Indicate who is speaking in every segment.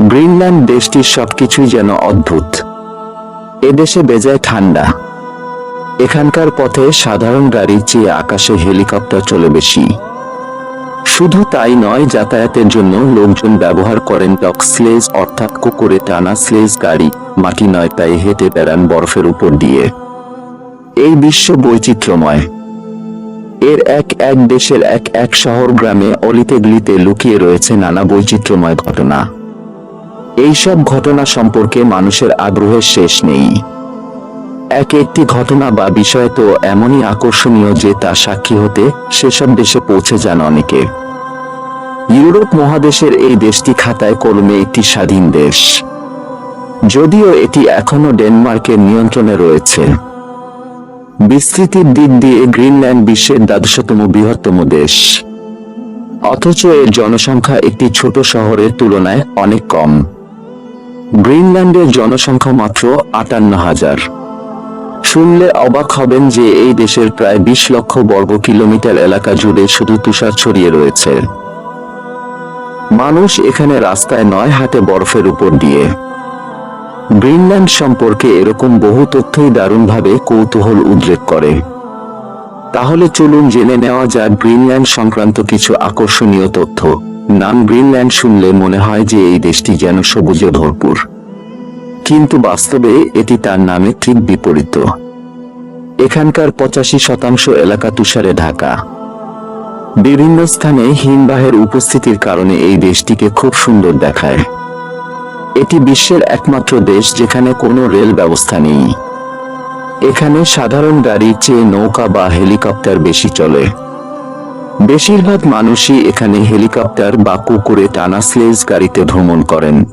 Speaker 1: Greenland দেশটির সবকিছুই যেন অদ্ভুত। এদেশে বেজায় ঠান্ডা। এখানকার পথে সাধারণ গাড়ির চেয়ে আকাশে হেলিকপ্টার চলে বেশি। শুধু তাই নয়, যাতায়াতের জন্য লোকজন ব্যবহার করেন টক স্লেজ, অর্থাৎ কুকুরে টানা স্লেজ গাড়ি, মাটি নয় তাই হেঁটে বেড়ান বরফের উপর দিয়ে। এই বিশ্ব বৈচিত্র্যময়। এর এক এক দেশের এক এক শহর গ্রামে অলিতে গলিতে লুকিয়ে রয়েছে নানা বৈচিত্র্যময় ঘটনা। এইসব ঘটনা সম্পর্কে মানুষের আগ্রহের শেষ নেই। এক একটি ঘটনা বা বিষয় তো এমনই আকর্ষণীয় যে তা সাক্ষী হতে সেসব দেশে পৌঁছে যান অনেকে। ইউরোপ মহাদেশের এই দেশটি খাতায় কলমে একটি স্বাধীন দেশ। যদিও এটি এখনও ডেনমার্কের নিয়ন্ত্রণে রয়েছে। বিস্তৃতির দিক দিয়ে গ্রিনল্যান্ড বিশ্বের দ্বাদশতম বৃহত্তম দেশ। অথচ এর জনসংখ্যা একটি ছোট শহরের তুলনায় অনেক কম। গ্রিনল্যান্ডের জনসংখ্যা মাত্র আটান্ন হাজার। শুনলে অবাক হবেন যে এই দেশের প্রায় বিশ লক্ষ বর্গ কিলোমিটার এলাকা জুড়ে শুধু তুষার ছড়িয়ে রয়েছে। মানুষ এখানে রাস্তায় নয় হাতে বরফের উপর দিয়ে। গ্রিনল্যান্ড সম্পর্কে এরকম বহু তথ্যই দারুণভাবে কৌতূহল উদ্রেক করে। তাহলে চলুন জেনে নেওয়া যাক গ্রিনল্যান্ড সংক্রান্ত কিছু আকর্ষণীয় তথ্য। নাম গ্রিনল্যান্ড শুনলে মনে হয় যে এই দেশটি যেন সবুজে ভরপুর কিন্তু বাস্তবে এটি তার নামে ঠিক বিপরীত। এখানকার পঁচাশি শতাংশ এলাকা তুষারে ঢাকা। বিভিন্ন স্থানে হিমবাহের উপস্থিতির কারণে এই দেশটিকে খুব সুন্দর দেখায়। এটি বিশ্বের একমাত্র দেশ যেখানে কোনো রেল ব্যবস্থা নেই। এখানে সাধারণ গাড়ির চেয়ে নৌকা বা হেলিকপ্টার বেশি চলে। বেশিরভাগ মানুষই এখানে হেলিকপ্টার বা কুকুরে টানা স্লেজ গাড়িতে ভ্রমণ করেন।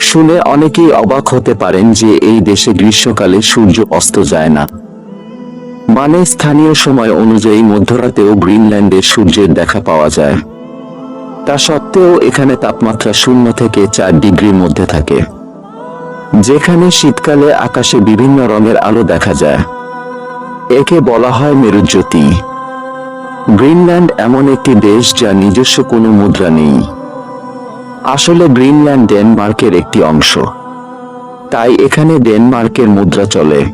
Speaker 1: শুনে অনেকেই অবাক হতে পারেন যে এই দেশে গ্রীষ্মকালে সূর্য অস্ত যায় না। মানে স্থানীয় সময় অনুযায়ী মধ্যরাতেও গ্রিনল্যান্ডে সূর্যের দেখা পাওয়া যায়। তা সত্ত্বেও এখানে তাপমাত্রা শূন্য থেকে চার ডিগ্রির মধ্যে থাকে। যেখানে শীতকালে আকাশে বিভিন্ন রঙের আলো দেখা যায়। একে বলা হয় মেরুজ্যোতি। গ্রিনল্যান্ড এমন একটি দেশ যা নিজস্ব কোনো মুদ্রা নেই। আসলে গ্রিনল্যান্ড ডেনমার্কের একটি অংশ। তাই এখানে ডেনমার্কের মুদ্রা চলে।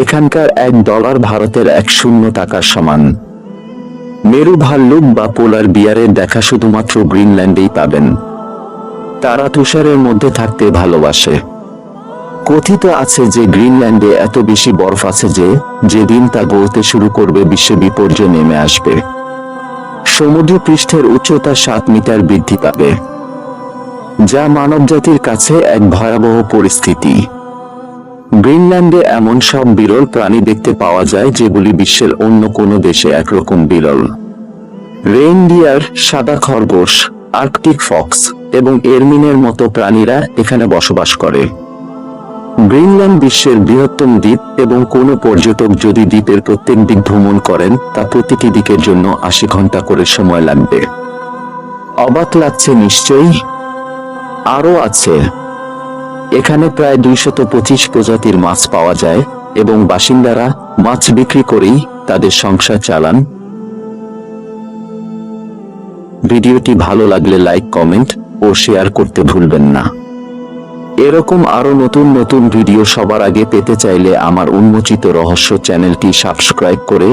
Speaker 1: এখানকার এক ডলার ভারতের এক শূন্য টাকার সমান। মেরু ভাল্লুক বা পোলার বিয়ারের দেখা শুধুমাত্র গ্রিনল্যান্ডেই পাবেন। তারা তুষারের মধ্যে থাকতে ভালোবাসে। কথিত আছে যে গ্রিনল্যান্ডে এত বেশি বরফ আছে যে, যেদিন তা গলতে শুরু করবে বিশ্বে বিপর্যয় নেমে আসবে। সমুদ্র পৃষ্ঠের উচ্চতা সাত মিটার বৃদ্ধি পাবে। যা মানবজাতির কাছে এক ভয়াবহ পরিস্থিতি। গ্রিনল্যান্ডে এমন সব বিরল প্রাণী দেখতে পাওয়া যায় যেগুলি বিশ্বের অন্য কোনো দেশে একরকম বিরল। রেইনডিয়ার সাদা খরগোশ, আর্কটিক ফক্স এবং এরমিনের মতো প্রাণীরা এখানে বসবাস করে। গ্রিনল্যান্ড বিশ্বের বৃহত্তম দ্বীপ এবং কোনো পর্যটক যদি দ্বীপের প্রত্যেক দিক ভ্রমণ করেন, তা প্রতিটি দিকের জন্য আশি ঘণ্টা করে সময় লাগবে। অবাক লাগছে নিশ্চয়ই? আরও আছে। এখানে প্রায় দুইশত পঁচিশ প্রজাতির মাছ পাওয়া যায় এবং বাসিন্দারা মাছ বিক্রি করেই তাদের সংসার চালান। ভিডিওটি ভালো লাগলে লাইক, কমেন্ট ও শেয়ার করতে ভুলবেন না। এরকম আরও নতুন নতুন ভিডিও সবার আগে পেতে চাইলে আমার উন্মোচিত রহস্য চ্যানেলটি সাবস্ক্রাইব করে